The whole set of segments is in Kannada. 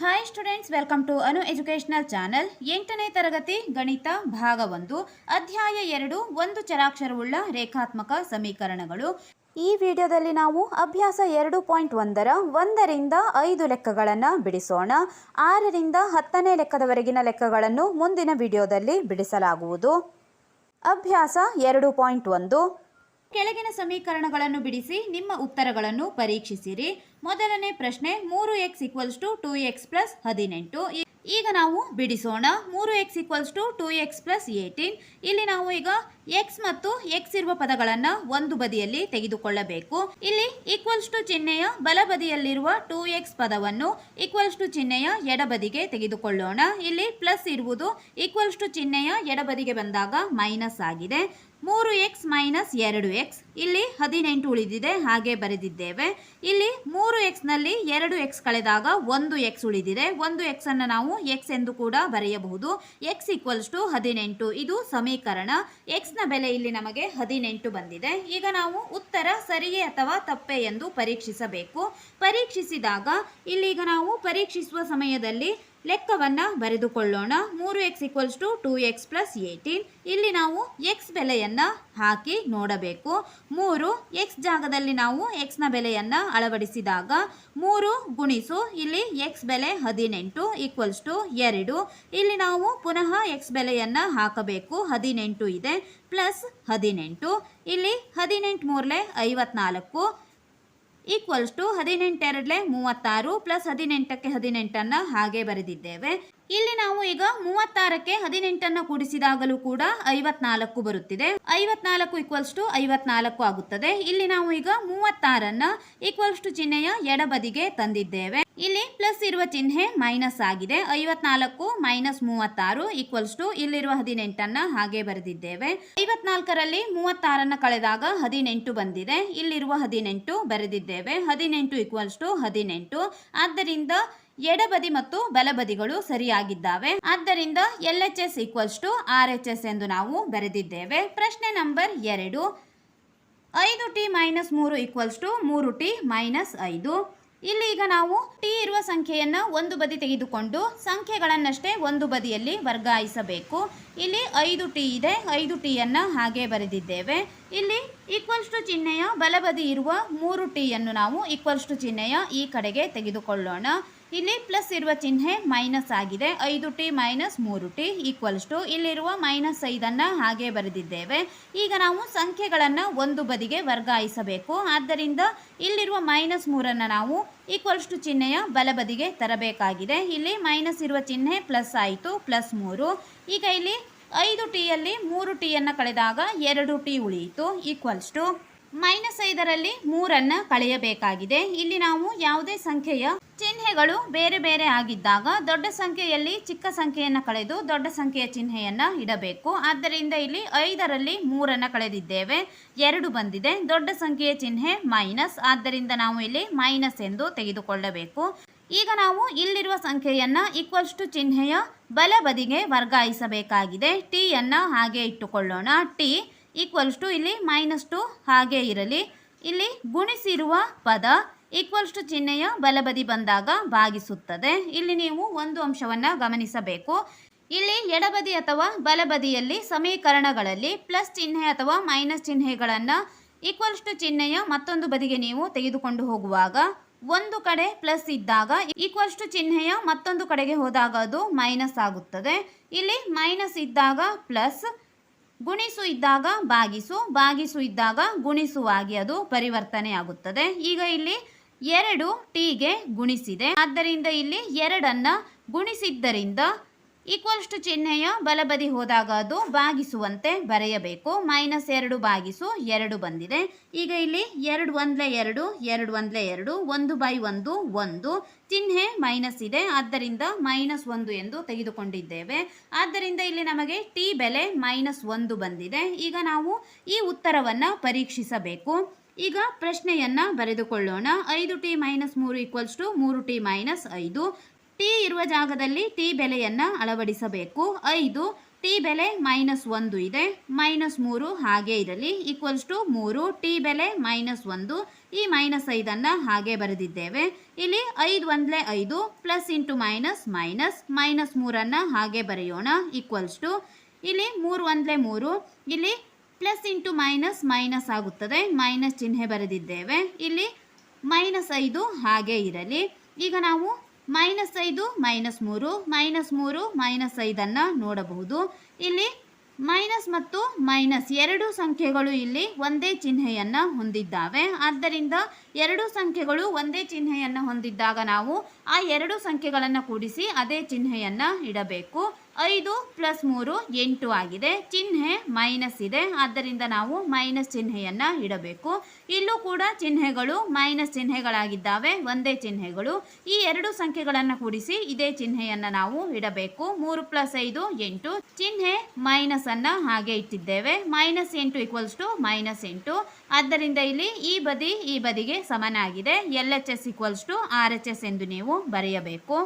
Hi students welcome to Anu educational channel ಎಂಟನೇ ತರಗತಿ, ಗಣಿತ, ಭಾಗ ಒಂದು, ಅಧ್ಯಾಯ ಎರಡು, ಒಂದು ಚರಾಕ್ಷರವುಳ್ಳ ರೇಖಾತ್ಮಕ ಸಮೀಕರಣಗಳು. ಈ ವಿಡಿಯೋದಲ್ಲಿ ನಾವು ಅಭ್ಯಾಸ ಎರಡು ಪಾಯಿಂಟ್ ಒಂದರ ಒಂದರಿಂದ ಐದು ಲೆಕ್ಕಗಳನ್ನು ಬಿಡಿಸೋಣ. ಆರರಿಂದ ಹತ್ತನೇ ಲೆಕ್ಕದವರೆಗಿನ ಲೆಕ್ಕಗಳನ್ನು ಮುಂದಿನ ವಿಡಿಯೋದಲ್ಲಿ ಬಿಡಿಸಲಾಗುವುದು. ಅಭ್ಯಾಸ ಎರಡು ಪಾಯಿಂಟ್ ಒಂದು. ಕೆಳಗಿನ ಸಮೀಕರಣಗಳನ್ನು ಬಿಡಿಸಿ ನಿಮ್ಮ ಉತ್ತರಗಳನ್ನು ಪರೀಕ್ಷಿಸಿರಿ. ಮೊದಲನೇ ಪ್ರಶ್ನೆ, ಮೂರು X equals to two X plus ಹದಿನೆಂಟು. ಈಗ ನಾವು ಬಿಡಿಸೋಣ, ಮೂರು X equals to two X plus eighteen. ಇಲ್ಲಿ ನಾವು ಈಗ ಎಕ್ಸ್ ಮತ್ತು ಎಕ್ಸ್ ಇರುವ ಪದಗಳನ್ನು ಒಂದು ಬದಿಯಲ್ಲಿ ತೆಗೆದುಕೊಳ್ಳಬೇಕು. ಇಲ್ಲಿ ಈಕ್ವಲ್ಸ್ ಟು ಚಿಹ್ನೆಯ ಬಲಬದಿಯಲ್ಲಿರುವ ಟೂ ಎಕ್ಸ್ ಪದವನ್ನು ಈಕ್ವಲ್ಸ್ ಟು ಚಿಹ್ನೆಯ ಎಡಬದಿಗೆ ತೆಗೆದುಕೊಳ್ಳೋಣ. ಇಲ್ಲಿ ಪ್ಲಸ್ ಇರುವುದು ಈಕ್ವಲ್ಸ್ ಟು ಚಿಹ್ನೆಯ ಎಡಬದಿಗೆ ಬಂದಾಗ ಮೈನಸ್ ಆಗಿದೆ. ಮೂರು ಎಕ್ಸ್ ಮೈನಸ್ ಎರಡು ಎಕ್ಸ್ ಇಲ್ಲಿ ಹದಿನೆಂಟು ಉಳಿದಿದೆ, ಹಾಗೆ ಬರೆದಿದ್ದೇವೆ. ಇಲ್ಲಿ ಮೂರು ಎಕ್ಸ್ನಲ್ಲಿ ಎರಡು ಎಕ್ಸ್ ಕಳೆದಾಗ ಒಂದು ಎಕ್ಸ್ ಉಳಿದಿದೆ. ಒಂದು ಎಕ್ಸನ್ನು ನಾವು ಎಕ್ಸ್ ಎಂದು ಕೂಡ ಬರೆಯಬಹುದು. ಎಕ್ಸ್ ಈಕ್ವಲ್ಸ್ ಟು ಹದಿನೆಂಟು. ಇದು ಸಮೀಕರಣ. ಎಕ್ಸ್ನ ಬೆಲೆ ಇಲ್ಲಿ ನಮಗೆ ಹದಿನೆಂಟು ಬಂದಿದೆ. ಈಗ ನಾವು ಉತ್ತರ ಸರಿಯೇ ಅಥವಾ ತಪ್ಪೆ ಎಂದು ಪರೀಕ್ಷಿಸಬೇಕು. ಪರೀಕ್ಷಿಸಿದಾಗ ಇಲ್ಲೀಗ ನಾವು ಪರೀಕ್ಷಿಸುವ ಸಮಯದಲ್ಲಿ ಲೆಕ್ಕವನ್ನು ಬರೆದುಕೊಳ್ಳೋಣ. ಮೂರು X equals to two X plus eighteen ಇಲ್ಲಿ ನಾವು ಎಕ್ಸ್ ಬೆಲೆಯನ್ನು ಹಾಕಿ ನೋಡಬೇಕು. ಮೂರು ಎಕ್ಸ್ ಜಾಗದಲ್ಲಿ ನಾವು ಎಕ್ಸ್ನ ಬೆಲೆಯನ್ನು ಅಳವಡಿಸಿದಾಗ ಮೂರು ಗುಣಿಸು, ಇಲ್ಲಿ ಎಕ್ಸ್ ಬೆಲೆ ಹದಿನೆಂಟು ಈಕ್ವಲ್ಸ್ ಟು ಎರಡು. ಇಲ್ಲಿ ನಾವು ಪುನಃ ಎಕ್ಸ್ ಬೆಲೆಯನ್ನು ಹಾಕಬೇಕು. ಹದಿನೆಂಟು ಇದೆ ಪ್ಲಸ್ ಹದಿನೆಂಟು. ಇಲ್ಲಿ ಹದಿನೆಂಟು ಮೂರಲೆ ಐವತ್ನಾಲ್ಕು. ಈಕ್ವಲ್ಸ್ ಟು ಹದಿನೆಂಟೆರಡ್ಲೆ ಮೂವತ್ತಾರು ಪ್ಲಸ್ ಹದಿನೆಂಟಕ್ಕೆ ಹದಿನೆಂಟನ್ನು ಹಾಗೆ ಬರೆದಿದ್ದೇವೆ. ಇಲ್ಲಿ ನಾವು ಈಗ ಮೂವತ್ತಾರಕ್ಕೆ ಹದಿನೆಂಟನ್ನು ಕೂಡಿಸಿದಾಗಲೂ ಕೂಡ ಐವತ್ನಾಲ್ಕು ಬರುತ್ತಿದೆ. ಐವತ್ನಾಲ್ಕು ಈಕ್ವಲ್ಸ್ ಟು ಐವತ್ನಾಲ್ಕು ಆಗುತ್ತದೆ. ಇಲ್ಲಿ ನಾವು ಈಗ ಮೂವತ್ತಾರನ್ನ ಈಕ್ವಲ್ಸ್ ಟು ಚಿಹ್ನೆಯ ಎಡಬದಿಗೆ ತಂದಿದ್ದೇವೆ. ಇಲ್ಲಿ ಪ್ಲಸ್ ಇರುವ ಚಿಹ್ನೆ ಮೈನಸ್ ಆಗಿದೆ. ಐವತ್ನಾಲ್ಕು ಮೈನಸ್ ಮೂವತ್ತಾರು ಈಕ್ವಲ್ಸ್ ಟು ಇಲ್ಲಿರುವ ಹದಿನೆಂಟನ್ನ ಹಾಗೆ ಬರೆದಿದ್ದೇವೆ. ಐವತ್ನಾಲ್ಕರಲ್ಲಿ ಮೂವತ್ತಾರನ್ನ ಕಳೆದಾಗ ಹದಿನೆಂಟು ಬಂದಿದೆ. ಇಲ್ಲಿರುವ ಹದಿನೆಂಟು ಬರೆದಿದ್ದೇವೆ. ಹದಿನೆಂಟು ಈಕ್ವಲ್ಸ್ ಟು ಹದಿನೆಂಟು. ಆದ್ದರಿಂದ ಎಡಬದಿ ಮತ್ತು ಬಲಬದಿಗಳು ಸರಿಯಾಗಿದ್ದಾವೆ. ಆದ್ದರಿಂದ L H S equals to R H S ಎಂದು ನಾವು ಬರೆದಿದ್ದೇವೆ. ಪ್ರಶ್ನೆ ನಂಬರ್ ಎರಡು. ಐದು ಟಿ ಮೈನಸ್ ಮೂರು ಈಕ್ವಲ್ಸ್ ಟು ಮೂರು ಟಿ ಮೈನಸ್ ಐದು. ಇಲ್ಲಿ ಈಗ ನಾವು ಟಿ ಇರುವ ಸಂಖ್ಯೆಯನ್ನು ಒಂದು ಬದಿ ತೆಗೆದುಕೊಂಡು ಸಂಖ್ಯೆಗಳನ್ನಷ್ಟೇ ಒಂದು ಬದಿಯಲ್ಲಿ ವರ್ಗಾಯಿಸಬೇಕು. ಇಲ್ಲಿ ಐದು ಟಿ ಇದೆ. ಐದು ಟಿಯನ್ನು ಹಾಗೆ ಬರೆದಿದ್ದೇವೆ. ಇಲ್ಲಿ ಈಕ್ವಲ್ಸ್ ಟು ಚಿಹ್ನೆಯ ಬಲಬದಿ ಇರುವ ಮೂರು ಟಿಯನ್ನು ನಾವು ಈಕ್ವಲ್ಸ್ ಟು ಚಿಹ್ನೆಯ ಈ ಕಡೆಗೆ ತೆಗೆದುಕೊಳ್ಳೋಣ. ಇಲ್ಲಿ ಪ್ಲಸ್ ಇರುವ ಚಿಹ್ನೆ ಮೈನಸ್ ಆಗಿದೆ. ಐದು ಟಿ ಮೈನಸ್ ಮೂರು ಟಿ ಈಕ್ವಲ್ಸ್ ಟು ಇಲ್ಲಿರುವ ಮೈನಸ್ ಐದನ್ನು ಹಾಗೆ ಬರೆದಿದ್ದೇವೆ. ಈಗ ನಾವು ಸಂಖ್ಯೆಗಳನ್ನು ಒಂದು ಬದಿಗೆ ವರ್ಗಾಯಿಸಬೇಕು. ಆದ್ದರಿಂದ ಇಲ್ಲಿರುವ ಮೈನಸ್ ಮೂರನ್ನು ನಾವು ಈಕ್ವಲ್ಸ್ ಟು ಚಿಹ್ನೆಯ ಬಲಬದಿಗೆ ತರಬೇಕಾಗಿದೆ. ಇಲ್ಲಿ ಮೈನಸ್ ಇರುವ ಚಿಹ್ನೆ ಪ್ಲಸ್ ಆಯಿತು ಪ್ಲಸ್ ಮೂರು. ಈಗ ಇಲ್ಲಿ ಐದು ಟಿಯಲ್ಲಿ ಮೂರು ಟಿಯನ್ನು ಕಳೆದಾಗ ಎರಡು ಟಿ ಉಳಿಯಿತು ಈಕ್ವಲ್ಸ್ ಟು ಮೈನಸ್ ಐದರಲ್ಲಿ ಮೂರನ್ನು ಕಳೆಯಬೇಕಾಗಿದೆ. ಇಲ್ಲಿ ನಾವು ಯಾವುದೇ ಸಂಖ್ಯೆಯ ಚಿಹ್ನೆಗಳು ಬೇರೆ ಬೇರೆ ಆಗಿದ್ದಾಗ ದೊಡ್ಡ ಸಂಖ್ಯೆಯಲ್ಲಿ ಚಿಕ್ಕ ಸಂಖ್ಯೆಯನ್ನು ಕಳೆದು ದೊಡ್ಡ ಸಂಖ್ಯೆಯ ಚಿಹ್ನೆಯನ್ನು ಇಡಬೇಕು. ಆದ್ದರಿಂದ ಇಲ್ಲಿ ಐದರಲ್ಲಿ ಮೂರನ್ನು ಕಳೆದಿದ್ದೇವೆ. ಎರಡು ಬಂದಿದೆ. ದೊಡ್ಡ ಸಂಖ್ಯೆಯ ಚಿಹ್ನೆ ಮೈನಸ್. ಆದ್ದರಿಂದ ನಾವು ಇಲ್ಲಿ ಮೈನಸ್ ಎಂದು ತೆಗೆದುಕೊಳ್ಳಬೇಕು. ಈಗ ನಾವು ಇಲ್ಲಿರುವ ಸಂಖ್ಯೆಯನ್ನು ಈಕ್ವಲ್ಸ್ ಟು ಚಿಹ್ನೆಯ ಬಲಬದಿಗೆ ವರ್ಗಾಯಿಸಬೇಕಾಗಿದೆ. ಟಿಯನ್ನು ಹಾಗೆ ಇಟ್ಟುಕೊಳ್ಳೋಣ. ಟಿ ಈಕ್ವಲ್ಸ್ ಟು ಇಲ್ಲಿ ಮೈನಸ್ ಟು ಹಾಗೆ ಇರಲಿ. ಇಲ್ಲಿ ಗುಣಿಸಿರುವ ಪದ ಈಕ್ವಲ್ಸ್ ಟು ಚಿಹ್ನೆಯ ಬಲಬದಿ ಬಂದಾಗ ಭಾಗಿಸುತ್ತದೆ. ಇಲ್ಲಿ ನೀವು ಒಂದು ಅಂಶವನ್ನು ಗಮನಿಸಬೇಕು. ಇಲ್ಲಿ ಎಡಬದಿ ಅಥವಾ ಬಲಬದಿಯಲ್ಲಿ ಸಮೀಕರಣಗಳಲ್ಲಿ ಪ್ಲಸ್ ಚಿಹ್ನೆ ಅಥವಾ ಮೈನಸ್ ಚಿಹ್ನೆಗಳನ್ನು ಈಕ್ವಲ್ಸ್ ಟು ಚಿಹ್ನೆಯ ಮತ್ತೊಂದು ಬದಿಗೆ ನೀವು ತೆಗೆದುಕೊಂಡು ಹೋಗುವಾಗ ಒಂದು ಕಡೆ ಪ್ಲಸ್ ಇದ್ದಾಗ ಈಕ್ವಲ್ಸ್ ಟು ಚಿಹ್ನೆಯ ಮತ್ತೊಂದು ಕಡೆಗೆ ಹೋದಾಗ ಅದು ಮೈನಸ್ ಆಗುತ್ತದೆ. ಇಲ್ಲಿ ಮೈನಸ್ ಇದ್ದಾಗ ಪ್ಲಸ್ ಗುಣಿಸು ಇದ್ದಾಗ ಭಾಗಿಸು ಭಾಗಿಸು ಇದ್ದಾಗ ಗುಣಿಸುವಾಗಿ ಅದು ಪರಿವರ್ತನೆ ಆಗುತ್ತದೆ. ಈಗ ಇಲ್ಲಿ ಎರಡು ಟಿಗೆ ಗುಣಿಸಿದೆ. ಆದ್ದರಿಂದ ಇಲ್ಲಿ ಎರಡನ್ನ ಗುಣಿಸಿದ್ದರಿಂದ ಈಕ್ವಲ್ಸ್ ಟು ಚಿಹ್ನೆಯ ಬಲಬದಿ ಹೋದಾಗ ಅದು ಭಾಗಿಸುವಂತೆ ಬರೆಯಬೇಕು. ಮೈನಸ್ ಎರಡು ಭಾಗಿಸು ಎರಡು ಬಂದಿದೆ. ಈಗ ಇಲ್ಲಿ ಎರಡು ಒಂದ್ಲೆ ಎರಡು ಎರಡು ಒಂದ್ಲೆ ಎರಡು, ಒಂದು ಬೈ ಒಂದು ಒಂದು. ಚಿಹ್ನೆ ಮೈನಸ್ ಇದೆ. ಆದ್ದರಿಂದ ಮೈನಸ್ ಒಂದು ಎಂದು ತೆಗೆದುಕೊಂಡಿದ್ದೇವೆ. ಆದ್ದರಿಂದ ಇಲ್ಲಿ ನಮಗೆ ಟಿ ಬೆಲೆ ಮೈನಸ್ ಒಂದು ಬಂದಿದೆ. ಈಗ ನಾವು ಈ ಉತ್ತರವನ್ನು ಪರೀಕ್ಷಿಸಬೇಕು. ಈಗ ಪ್ರಶ್ನೆಯನ್ನ ಬರೆದುಕೊಳ್ಳೋಣ. ಐದು ಟಿ ಮೈನಸ್ ಮೂರು ಈಕ್ವಲ್ಸ್ ಟು ಮೂರು ಟಿ ಮೈನಸ್ ಐದು. ಟಿ ಇರುವ ಜಾಗದಲ್ಲಿ ಟಿ ಬೆಲೆಯನ್ನು ಅಳವಡಿಸಬೇಕು. ಐದು ಟಿ ಬೆಲೆ ಮೈನಸ್ ಒಂದು ಇದೆ. ಮೈನಸ್ ಮೂರು ಹಾಗೆ ಇರಲಿ. ಈಕ್ವಲ್ಸ್ ಟು ಮೂರು ಟಿ ಬೆಲೆ ಮೈನಸ್ ಒಂದು. ಈ ಮೈನಸ್ ಐದನ್ನು ಹಾಗೆ ಬರೆದಿದ್ದೇವೆ. ಇಲ್ಲಿ ಐದು ಒಂದಲೇ ಐದು plus into minus minus minus ಮೂರನ್ನು ಹಾಗೆ ಬರೆಯೋಣ. ಈಕ್ವಲ್ಸ್ ಟು ಇಲ್ಲಿ ಮೂರು ಒಂದಲೇ ಮೂರು. ಇಲ್ಲಿ ಪ್ಲಸ್ ಇಂಟು ಮೈನಸ್ ಮೈನಸ್ ಆಗುತ್ತದೆ. ಮೈನಸ್ ಚಿಹ್ನೆ ಬರೆದಿದ್ದೇವೆ. ಇಲ್ಲಿ ಮೈನಸ್ ಐದು ಹಾಗೆ ಇರಲಿ. ಈಗ ನಾವು ಮೈನಸ್ ಐದು, ಮೈನಸ್ ಮೂರು ಮೈನಸ್ ಮೂರು, ಮೈನಸ್ ಐದನ್ನು ನೋಡಬಹುದು. ಇಲ್ಲಿ ಮೈನಸ್ ಮತ್ತು ಮೈನಸ್ ಎರಡು ಸಂಖ್ಯೆಗಳು ಇಲ್ಲಿ ಒಂದೇ ಚಿಹ್ನೆಯನ್ನು ಹೊಂದಿದ್ದಾವೆ. ಆದ್ದರಿಂದ ಎರಡು ಸಂಖ್ಯೆಗಳು ಒಂದೇ ಚಿಹ್ನೆಯನ್ನು ಹೊಂದಿದ್ದಾಗ ನಾವು ಆ ಎರಡು ಸಂಖ್ಯೆಗಳನ್ನು ಕೂಡಿಸಿ ಅದೇ ಚಿಹ್ನೆಯನ್ನು ಇಡಬೇಕು. ಐದು ಪ್ಲಸ್ ಮೂರು ಎಂಟು ಆಗಿದೆ. ಚಿಹ್ನೆ ಮೈನಸ್ ಇದೆ. ಆದ್ದರಿಂದ ನಾವು ಮೈನಸ್ ಚಿಹ್ನೆಯನ್ನು ಇಡಬೇಕು. ಇಲ್ಲೂ ಕೂಡ ಚಿಹ್ನೆಗಳು ಮೈನಸ್ ಚಿಹ್ನೆಗಳಾಗಿದ್ದಾವೆ. ಒಂದೇ ಚಿಹ್ನೆಗಳು. ಈ ಎರಡು ಸಂಖ್ಯೆಗಳನ್ನು ಕೂಡಿಸಿ ಇದೇ ಚಿಹ್ನೆಯನ್ನು ನಾವು ಇಡಬೇಕು. ಮೂರು ಪ್ಲಸ್ ಐದು, ಎಂಟು. ಚಿಹ್ನೆ ಮೈನಸ್ ಅನ್ನು ಹಾಗೆ ಇಟ್ಟಿದ್ದೇವೆ. ಮೈನಸ್ ಎಂಟು ಈಕ್ವಲ್ಸ್ ಟು ಮೈನಸ್ ಎಂಟು. ಆದ್ದರಿಂದ ಇಲ್ಲಿ ಈ ಬದಿ ಈ ಬದಿಗೆ ಸಮನಾಗಿದೆ. L H S equals to R H S ಎಂದು ನೀವು ಬರೆಯಬೇಕು.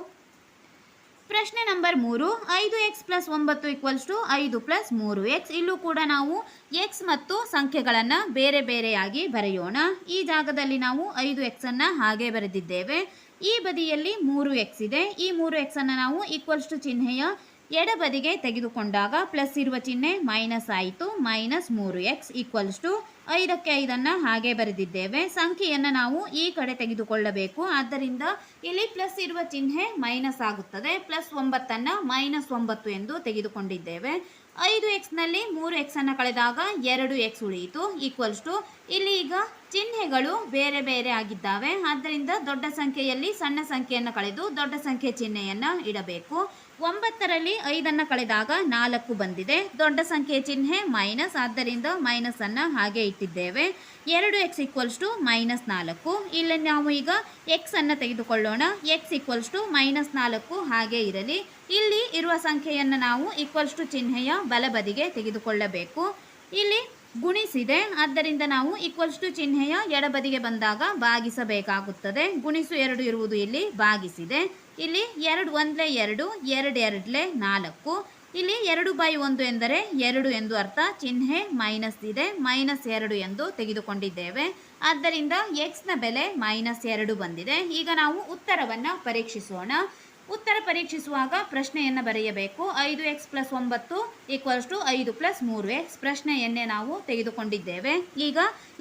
ಪ್ರಶ್ನೆ ನಂಬರ್ ಮೂರು. ಐದು ಎಕ್ಸ್ ಪ್ಲಸ್ ಒಂಬತ್ತು ಈಕ್ವಲ್ಸ್ ಟು ಐದು ಪ್ಲಸ್ ಮೂರು ಎಕ್ಸ್. ಇಲ್ಲೂ ಕೂಡ ನಾವು ಎಕ್ಸ್ ಮತ್ತು ಸಂಖ್ಯೆಗಳನ್ನು ಬೇರೆ ಬೇರೆಯಾಗಿ ಬರೆಯೋಣ. ಈ ಜಾಗದಲ್ಲಿ ನಾವು ಐದು ಎಕ್ಸನ್ನು ಹಾಗೆ ಬರೆದಿದ್ದೇವೆ. ಈ ಬದಿಯಲ್ಲಿ ಮೂರು ಎಕ್ಸ್ ಇದೆ. ಈ ಮೂರು ಎಕ್ಸನ್ನು ನಾವು ಈಕ್ವಲ್ಸ್ ಟು ಚಿಹ್ನೆಯ ಎಡಬದಿಗೆ ತೆಗೆದುಕೊಂಡಾಗ ಪ್ಲಸ್ ಇರುವ ಚಿಹ್ನೆ ಮೈನಸ್ ಆಯಿತು ಮೈನಸ್ ಮೂರು ಎಕ್ಸ್ ಈಕ್ವಲ್ಸ್ ಟು ಐದಕ್ಕೆ ಐದನ್ನು ಹಾಗೆ ಬರೆದಿದ್ದೇವೆ. ಸಂಖ್ಯೆಯನ್ನು ನಾವು ಈ ಕಡೆ ತೆಗೆದುಕೊಳ್ಳಬೇಕು. ಆದ್ದರಿಂದ ಇಲ್ಲಿ ಪ್ಲಸ್ ಇರುವ ಚಿಹ್ನೆ ಮೈನಸ್ ಆಗುತ್ತದೆ. ಪ್ಲಸ್ ಒಂಬತ್ತನ್ನು ಮೈನಸ್ ಒಂಬತ್ತು ಎಂದು ತೆಗೆದುಕೊಂಡಿದ್ದೇವೆ. ಐದು ಎಕ್ಸ್ನಲ್ಲಿ ಮೂರು ಎಕ್ಸನ್ನು ಕಳೆದಾಗ ಎರಡು ಎಕ್ಸ್ ಉಳಿಯಿತು. ಈಕ್ವಲ್ಸ್ ಟು ಇಲ್ಲಿ ಈಗ ಚಿಹ್ನೆಗಳು ಬೇರೆ ಬೇರೆ ಆಗಿದ್ದಾವೆ. ಆದ್ದರಿಂದ ದೊಡ್ಡ ಸಂಖ್ಯೆಯಲ್ಲಿ ಸಣ್ಣ ಸಂಖ್ಯೆಯನ್ನು ಕಳೆದು ದೊಡ್ಡ ಸಂಖ್ಯೆ ಚಿಹ್ನೆಯನ್ನು ಇಡಬೇಕು. ಒಂಬತ್ತರಲ್ಲಿ ಐದನ್ನು ಕಳೆದಾಗ ನಾಲ್ಕು ಬಂದಿದೆ. ದೊಡ್ಡ ಸಂಖ್ಯೆ ಚಿಹ್ನೆ ಮೈನಸ್, ಆದ್ದರಿಂದ ಮೈನಸ್ ಅನ್ನು ಹಾಗೆ ಇಟ್ಟಿದ್ದೇವೆ. ಎರಡು ಎಕ್ಸ್ ಈಕ್ವಲ್ಸ್ ಟು ಮೈನಸ್ ನಾಲ್ಕು. ಇಲ್ಲಿ ನಾವು ಈಗ ಎಕ್ಸನ್ನು ತೆಗೆದುಕೊಳ್ಳೋಣ. ಎಕ್ಸ್ ಈಕ್ವಲ್ಸ್ ಟು ಮೈನಸ್ ನಾಲ್ಕು ಹಾಗೆ ಇರಲಿ. ಇಲ್ಲಿ ಇರುವ ಸಂಖ್ಯೆಯನ್ನು ನಾವು ಈಕ್ವಲ್ಸ್ ಟು ಚಿಹ್ನೆಯ ಬಲಬದಿಗೆ ತೆಗೆದುಕೊಳ್ಳಬೇಕು. ಇಲ್ಲಿ ಗುಣಿಸಿದೆ. ಆದ್ದರಿಂದ ನಾವು ಈಕ್ವಲ್ಸ್ ಟು ಚಿಹ್ನೆಯ ಎಡಬದಿಗೆ ಬಂದಾಗ ಭಾಗಿಸಬೇಕಾಗುತ್ತದೆ. ಗುಣಿಸು ಎರಡು ಇರುವುದು ಇಲ್ಲಿ ಭಾಗಿಸಿದೆ. ಇಲ್ಲಿ ಎರಡು ಒಂದ್ಲೆ ಎರಡು ಎರಡು ಎರಡಲೇ ನಾಲ್ಕು. ಇಲ್ಲಿ ಎರಡು ಬೈ ಒಂದು ಎಂದರೆ ಎರಡು ಎಂದು ಅರ್ಥ. ಚಿಹ್ನೆ ಮೈನಸ್ ಇದೆ, ಮೈನಸ್ ಎರಡು ಎಂದು ತೆಗೆದುಕೊಂಡಿದ್ದೇವೆ. ಆದ್ದರಿಂದ ಎಕ್ಸ್ನ ಬೆಲೆ ಮೈನಸ್ ಎರಡು ಬಂದಿದೆ. ಈಗ ನಾವು ಉತ್ತರವನ್ನು ಪರೀಕ್ಷಿಸೋಣ. ಉತ್ತರ ಪರೀಕ್ಷಿಸುವಾಗ ಪ್ರಶ್ನೆಯನ್ನು ಬರೆಯಬೇಕು. ಐದು ಎಕ್ಸ್ ಪ್ಲಸ್ ಒಂಬತ್ತು ಈಕ್ವಲ್ಸ್ ಟು ಐದು ಪ್ಲಸ್ ಮೂರು ಎಕ್ಸ್. ಪ್ರಶ್ನೆಯನ್ನೇ ನಾವು ತೆಗೆದುಕೊಂಡಿದ್ದೇವೆ. ಈಗ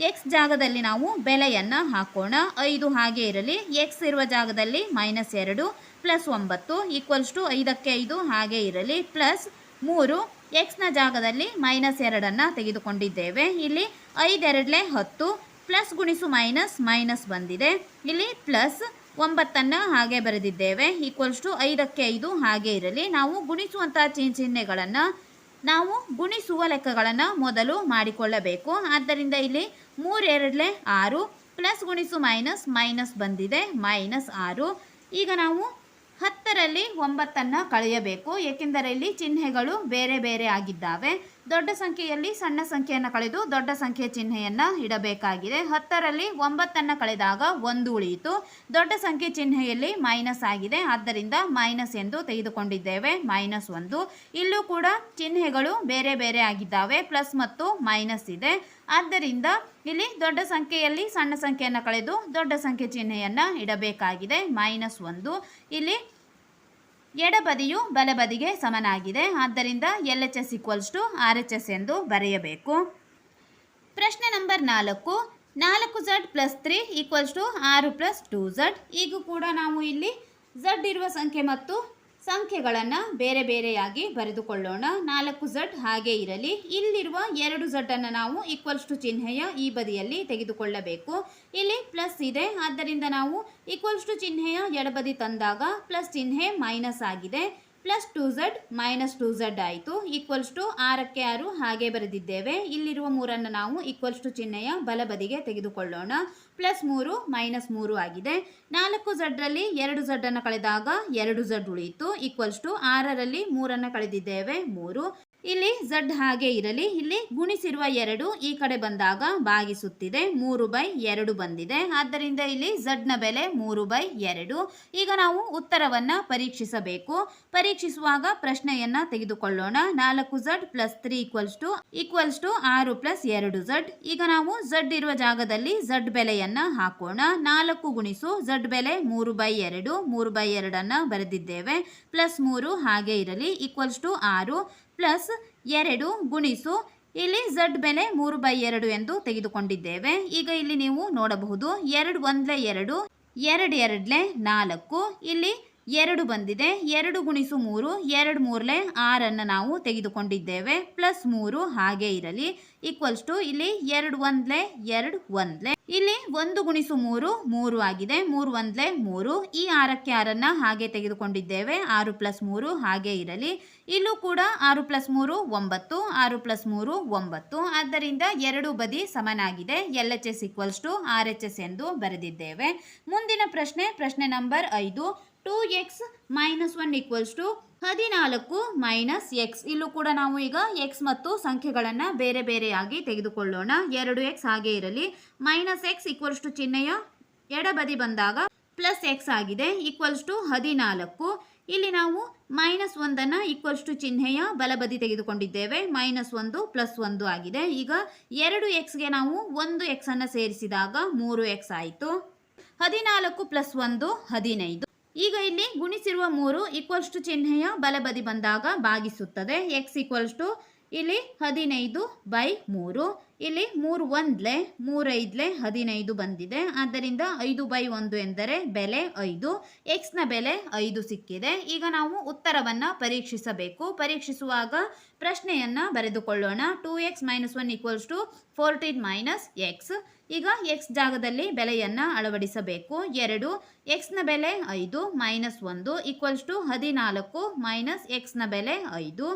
ಎಕ್ಸ್ ಜಾಗದಲ್ಲಿ ನಾವು ಬೆಲೆಯನ್ನು ಹಾಕೋಣ. ಐದು ಹಾಗೆ ಇರಲಿ. ಎಕ್ಸ್ ಇರುವ ಜಾಗದಲ್ಲಿ ಮೈನಸ್ ಎರಡು ಪ್ಲಸ್ ಒಂಬತ್ತು ಈಕ್ವಲ್ಸ್ ಟು ಐದಕ್ಕೆ ಐದು ಹಾಗೆ ಇರಲಿ. ಪ್ಲಸ್ ಮೂರು ಎಕ್ಸ್ನ ಜಾಗದಲ್ಲಿ ಮೈನಸ್ ಎರಡನ್ನು ತೆಗೆದುಕೊಂಡಿದ್ದೇವೆ. ಇಲ್ಲಿ ಐದೆರಡಲೇ ಹತ್ತು ಪ್ಲಸ್ ಗುಣಿಸು ಮೈನಸ್ ಮೈನಸ್ ಬಂದಿದೆ. ಇಲ್ಲಿ ಪ್ಲಸ್ ಒಂಬತ್ತನ್ನು ಹಾಗೆ ಬರೆದಿದ್ದೇವೆ. ಈಕ್ವಲ್ಸ್ ಟು ಐದಕ್ಕೆ ಐದು ಹಾಗೆ ಇರಲಿ. ನಾವು ಗುಣಿಸುವಂಥ ಚಿಹ್ನೆ ಚಿಹ್ನೆಗಳನ್ನು ನಾವು ಗುಣಿಸುವ ಲೆಕ್ಕಗಳನ್ನು ಮೊದಲು ಮಾಡಿಕೊಳ್ಳಬೇಕು. ಆದ್ದರಿಂದ ಇಲ್ಲಿ ಮೂರೆರಡಲೆ ಆರು ಪ್ಲಸ್ ಗುಣಿಸು ಮೈನಸ್ ಮೈನಸ್ ಬಂದಿದೆ. ಮೈನಸ್ ಆರು. ಈಗ ನಾವು ಹತ್ತರಲ್ಲಿ ಒಂಬತ್ತನ್ನು ಕಳೆಯಬೇಕು ಏಕೆಂದರೆ ಇಲ್ಲಿ ಚಿಹ್ನೆಗಳು ಬೇರೆ ಬೇರೆ ಆಗಿದ್ದಾವೆ. ದೊಡ್ಡ ಸಂಖ್ಯೆಯಲ್ಲಿ ಸಣ್ಣ ಸಂಖ್ಯೆಯನ್ನು ಕಳೆದು ದೊಡ್ಡ ಸಂಖ್ಯೆ ಚಿಹ್ನೆಯನ್ನು ಇಡಬೇಕಾಗಿದೆ. ಹತ್ತರಲ್ಲಿ ಒಂಬತ್ತನ್ನು ಕಳೆದಾಗ ಒಂದು ಉಳಿಯಿತು. ದೊಡ್ಡ ಸಂಖ್ಯೆ ಚಿಹ್ನೆಯಲ್ಲಿ ಮೈನಸ್ ಆಗಿದೆ. ಆದ್ದರಿಂದ ಮೈನಸ್ ಎಂದು ತೆಗೆದುಕೊಂಡಿದ್ದೇವೆ. ಮೈನಸ್ ಒಂದು. ಇಲ್ಲೂ ಕೂಡ ಚಿಹ್ನೆಗಳು ಬೇರೆ ಬೇರೆ ಆಗಿದ್ದಾವೆ. ಪ್ಲಸ್ ಮತ್ತು ಮೈನಸ್ ಇದೆ. ಆದ್ದರಿಂದ ಇಲ್ಲಿ ದೊಡ್ಡ ಸಂಖ್ಯೆಯಲ್ಲಿ ಸಣ್ಣ ಸಂಖ್ಯೆಯನ್ನು ಕಳೆದು ದೊಡ್ಡ ಸಂಖ್ಯೆ ಚಿಹ್ನೆಯನ್ನು ಇಡಬೇಕಾಗಿದೆ. ಮೈನಸ್ ಒಂದು. ಇಲ್ಲಿ ಎಡಬದಿಯು ಬಲಬದಿಗೆ ಸಮನಾಗಿದೆ. ಆದ್ದರಿಂದ L H S equals to R H S ಎಂದು ಬರೆಯಬೇಕು. ಪ್ರಶ್ನೆ ನಂಬರ್ ನಾಲ್ಕು. ನಾಲ್ಕು Z plus three equals to ಆರು ಪ್ಲಸ್ ಟೂ ಝಡ್ ಈಗ ಕೂಡ ನಾವು ಇಲ್ಲಿ ಝಡ್ ಇರುವ ಸಂಖ್ಯೆ ಮತ್ತು ಸಂಖ್ಯೆಗಳನ್ನು ಬೇರೆ ಬೇರೆಯಾಗಿ ಬರೆದುಕೊಳ್ಳೋಣ. ನಾಲ್ಕು ಝಡ್ ಹಾಗೆ ಇರಲಿ. ಇಲ್ಲಿರುವ ಎರಡು ಝಡ್ಡನ್ನು ನಾವು ಈಕ್ವಲ್ಸ್ ಟು ಚಿಹ್ನೆಯ ಈ ಬದಿಯಲ್ಲಿ ತೆಗೆದುಕೊಳ್ಳಬೇಕು. ಇಲ್ಲಿ ಪ್ಲಸ್ ಇದೆ. ಆದ್ದರಿಂದ ನಾವು ಈಕ್ವಲ್ಸ್ ಟು ಚಿಹ್ನೆಯ ಎಡಬದಿ ತಂದಾಗ ಪ್ಲಸ್ ಚಿಹ್ನೆ ಮೈನಸ್ ಆಗಿದೆ. Plus two Z minus two Z ಆಯಿತು. ಈಕ್ವಲ್ಸ್ ಟು ಆರಕ್ಕೆ ಆರು ಹಾಗೆ ಬರೆದಿದ್ದೇವೆ. ಇಲ್ಲಿರುವ ಮೂರನ್ನು ನಾವು ಈಕ್ವಲ್ಸ್ ಟು ಚಿಹ್ನೆಯ ಬಲಬದಿಗೆ ತೆಗೆದುಕೊಳ್ಳೋಣ. ಪ್ಲಸ್ ಮೂರು ಮೈನಸ್ ಮೂರು ಆಗಿದೆ. ನಾಲ್ಕು ಝಡ್ರಲ್ಲಿ ಎರಡು ಝಡ್ಡನ್ನು ಕಳೆದಾಗ ಎರಡು ಝಡ್ ಉಳಿಯಿತು. ಈಕ್ವಲ್ಸ್ ಟು ಆರರಲ್ಲಿ ಮೂರನ್ನು ಕಳೆದಿದ್ದೇವೆ. ಮೂರು. ಇಲ್ಲಿ ಝಡ್ ಹಾಗೆ ಇರಲಿ. ಇಲ್ಲಿ ಗುಣಿಸಿರುವ ಎರಡು ಈ ಕಡೆ ಬಂದಾಗ ಭಾಗಿಸುತ್ತಿದೆ. ಮೂರು ಬೈ ಎರಡು ಬಂದಿದೆ. ಆದ್ದರಿಂದ ಇಲ್ಲಿ ಝಡ್ನ ಬೆಲೆ ಮೂರು ಬೈ ಎರಡು. ಈಗ ನಾವು ಉತ್ತರವನ್ನು ಪರೀಕ್ಷಿಸಬೇಕು. ಪರೀಕ್ಷಿಸುವಾಗ ಪ್ರಶ್ನೆಯನ್ನ ತೆಗೆದುಕೊಳ್ಳೋಣ. ನಾಲ್ಕು Z plus three equals to equals to ಆರು ಪ್ಲಸ್ ಎರಡು ಝಡ್. ಈಗ ನಾವು ಝಡ್ ಇರುವ ಜಾಗದಲ್ಲಿ ಝಡ್ ಬೆಲೆಯನ್ನ ಹಾಕೋಣ. ನಾಲ್ಕು ಗುಣಿಸು ಝಡ್ ಬೆಲೆ ಮೂರು ಬೈ ಎರಡು. ಮೂರು ಬೈ ಎರಡನ್ನ ಬರೆದಿದ್ದೇವೆ. ಪ್ಲಸ್ ಮೂರು ಹಾಗೆ ಇರಲಿ. ಈಕ್ವಲ್ಸ್ ಟು ಆರು. ಪ್ಲಸ್ ಎರಡು ಗುಣಿಸು ಇಲ್ಲಿ ಝಡ್ ಬೆಲೆ ಮೂರು ಬೈ ಎರಡು ಎಂದು ತೆಗೆದುಕೊಂಡಿದ್ದೇವೆ. ಈಗ ಇಲ್ಲಿ ನೀವು ನೋಡಬಹುದು ಎರಡು ಒಂದ್ಲೆ ಎರಡು ಎರಡು ಎರಡ್ಲೆ ನಾಲ್ಕು. ಇಲ್ಲಿ ಎರಡು ಬಂದಿದೆ. ಎರಡು ಗುಣಿಸು ಮೂರು, ಎರಡು ಮೂರ್ಲೆ ಆರನ್ನು ನಾವು ತೆಗೆದುಕೊಂಡಿದ್ದೇವೆ. ಪ್ಲಸ್ ಮೂರು ಹಾಗೆ ಇರಲಿ. ಈಕ್ವಲ್ಸ್ ಟು ಇಲ್ಲಿ ಎರಡು ಒಂದ್ಲೆ ಎರಡು ಒಂದ್ಲೆ ಇಲ್ಲಿ ಒಂದು ಗುಣಿಸು ಮೂರು ಮೂರು ಆಗಿದೆ. ಮೂರು ಒಂದ್ಲೆ ಮೂರು. ಈ ಆರಕ್ಕೆ ಆರನ್ನು ಹಾಗೆ ತೆಗೆದುಕೊಂಡಿದ್ದೇವೆ. ಆರು ಪ್ಲಸ್ ಮೂರು ಹಾಗೆ ಇರಲಿ. ಇಲ್ಲೂ ಕೂಡ ಆರು ಪ್ಲಸ್ ಮೂರು ಒಂಬತ್ತು, ಆರು ಪ್ಲಸ್ ಮೂರು ಒಂಬತ್ತು. ಆದ್ದರಿಂದ ಎರಡು ಬದಿ ಸಮನಾಗಿದೆ. L H S equals to R H S ಎಂದು ಬರೆದಿದ್ದೇವೆ. ಮುಂದಿನ ಪ್ರಶ್ನೆ ಪ್ರಶ್ನೆ ನಂಬರ್ ಐದು. Two X minus one equals to ಹದಿನಾಲ್ಕು ಮೈನಸ್ ಎಕ್ಸ್. ಇಲ್ಲೂ ಕೂಡ ನಾವು ಈಗ ಎಕ್ಸ್ ಮತ್ತು ಸಂಖ್ಯೆಗಳನ್ನು ಬೇರೆ ಬೇರೆಯಾಗಿ ತೆಗೆದುಕೊಳ್ಳೋಣ. ಎರಡು ಎಕ್ಸ್ ಹಾಗೆ ಇರಲಿ. ಮೈನಸ್ ಎಕ್ಸ್ ಈಕ್ವಲ್ಸ್ ಟು ಚಿಹ್ನೆಯ ಎಡಬದಿ ಬಂದಾಗ ಪ್ಲಸ್ ಎಕ್ಸ್ ಆಗಿದೆ. ಈಕ್ವಲ್ಸ್ ಟು ಹದಿನಾಲ್ಕು. ಇಲ್ಲಿ ನಾವು ಮೈನಸ್ ಒಂದನ್ನು ಈಕ್ವಲ್ಸ್ ಟು ಚಿಹ್ನೆಯ ಬಲಬದಿ ತೆಗೆದುಕೊಂಡಿದ್ದೇವೆ. ಮೈನಸ್ ಒಂದು ಪ್ಲಸ್ ಒಂದು ಆಗಿದೆ. ಈಗ ಎರಡು ಎಕ್ಸ್ಗೆ ನಾವು ಒಂದು ಎಕ್ಸನ್ನು ಸೇರಿಸಿದಾಗ ಮೂರು ಎಕ್ಸ್ ಆಯಿತು. ಹದಿನಾಲ್ಕು ಪ್ಲಸ್ ಒಂದು ಹದಿನೈದು. ಈಗ ಇಲ್ಲಿ ಗುಣಿಸಿರುವ ಮೂರು ಈಕ್ವಲ್ಸ್ ಟು ಚಿಹ್ನೆಯ ಬಲಬದಿ ಬಂದಾಗ ಭಾಗಿಸುತ್ತದೆ. ಎಕ್ಸ್ ಈಕ್ವಲ್ಸ್ ಟು ಇಲ್ಲಿ ಹದಿನೈದು ಬೈ ಮೂರು. ಇಲ್ಲಿ ಮೂರು ಒಂದ್ಲೆ ಮೂರೈದ್ಲೆ ಹದಿನೈದು ಬಂದಿದೆ. ಆದ್ದರಿಂದ ಐದು ಬೈ ಒಂದು ಎಂದರೆ ಬೆಲೆ ಐದು ಎಕ್ಸ್ನ ಬೆಲೆ ಐದು ಸಿಕ್ಕಿದೆ. ಈಗ ನಾವು ಉತ್ತರವನ್ನು ಪರೀಕ್ಷಿಸಬೇಕು. ಪರೀಕ್ಷಿಸುವಾಗ ಪ್ರಶ್ನೆಯನ್ನು ಬರೆದುಕೊಳ್ಳೋಣ. Two X minus one equals to fourteen minus X. ಈಗ ಎಕ್ಸ್ ಜಾಗದಲ್ಲಿ ಬೆಲೆಯನ್ನು ಅಳವಡಿಸಬೇಕು. ಎರಡು ಎಕ್ಸ್ನ ಬೆಲೆ ಐದು ಮೈನಸ್ ಒಂದು ಈಕ್ವಲ್ಸ್ ಟು ಹದಿನಾಲ್ಕು ಮೈನಸ್ ಎಕ್ಸ್ನ ಬೆಲೆ ಐದು.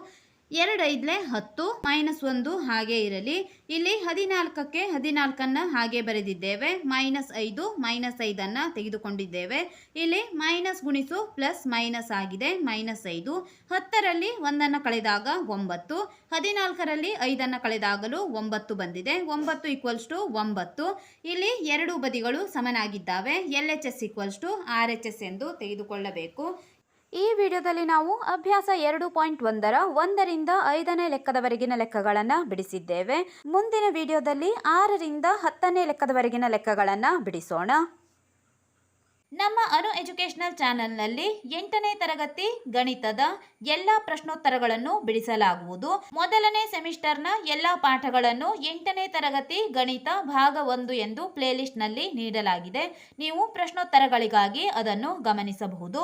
ಎರಡು ಐದ್ಲೆ ಹತ್ತು, ಮೈನಸ್ ಒಂದು ಹಾಗೆ ಇರಲಿ. ಇಲ್ಲಿ ಹದಿನಾಲ್ಕಕ್ಕೆ ಹದಿನಾಲ್ಕನ್ನು ಹಾಗೆ ಬರೆದಿದ್ದೇವೆ. ಮೈನಸ್ ಐದು, ಮೈನಸ್ ಐದನ್ನು ತೆಗೆದುಕೊಂಡಿದ್ದೇವೆ. ಇಲ್ಲಿ ಮೈನಸ್ ಗುಣಿಸು ಪ್ಲಸ್ ಮೈನಸ್ ಆಗಿದೆ, ಮೈನಸ್ ಐದು. ಹತ್ತರಲ್ಲಿ ಒಂದನ್ನು ಕಳೆದಾಗ ಒಂಬತ್ತು. ಹದಿನಾಲ್ಕರಲ್ಲಿ ಐದನ್ನು ಕಳೆದಾಗಲೂ ಒಂಬತ್ತು ಬಂದಿದೆ. ಒಂಬತ್ತು ಈಕ್ವಲ್ಸ್ ಟು ಒಂಬತ್ತು. ಇಲ್ಲಿ ಎರಡು ಬದಿಗಳು ಸಮನಾಗಿದ್ದಾವೆ. L H S equals to R H S ಎಂದು ತೆಗೆದುಕೊಳ್ಳಬೇಕು. ಈ ವಿಡಿಯೋದಲ್ಲಿ ನಾವು ಅಭ್ಯಾಸ ಎರಡು ಪಾಯಿಂಟ್ ಒಂದರ ಒಂದರಿಂದ ಐದನೇ ಲೆಕ್ಕದವರೆಗಿನ ಲೆಕ್ಕಗಳನ್ನು ಬಿಡಿಸಿದ್ದೇವೆ. ಮುಂದಿನ ವಿಡಿಯೋದಲ್ಲಿ ಆರರಿಂದ ಹತ್ತನೇ ಲೆಕ್ಕದವರೆಗಿನ ಲೆಕ್ಕಗಳನ್ನು ಬಿಡಿಸೋಣ. ನಮ್ಮ ಅನು ಎಜುಕೇಷನಲ್ ಚಾನೆಲ್ನಲ್ಲಿ ಎಂಟನೇ ತರಗತಿ ಗಣಿತದ ಎಲ್ಲ ಪ್ರಶ್ನೋತ್ತರಗಳನ್ನು ಬಿಡಿಸಲಾಗುವುದು. ಮೊದಲನೇ ಸೆಮಿಸ್ಟರ್ನ ಎಲ್ಲ ಪಾಠಗಳನ್ನು ಎಂಟನೇ ತರಗತಿ ಗಣಿತ ಭಾಗ ಒಂದು ಎಂದು ಪ್ಲೇಲಿಸ್ಟ್ನಲ್ಲಿ ನೀಡಲಾಗಿದೆ. ನೀವು ಪ್ರಶ್ನೋತ್ತರಗಳಿಗಾಗಿ ಅದನ್ನು ಗಮನಿಸಬಹುದು.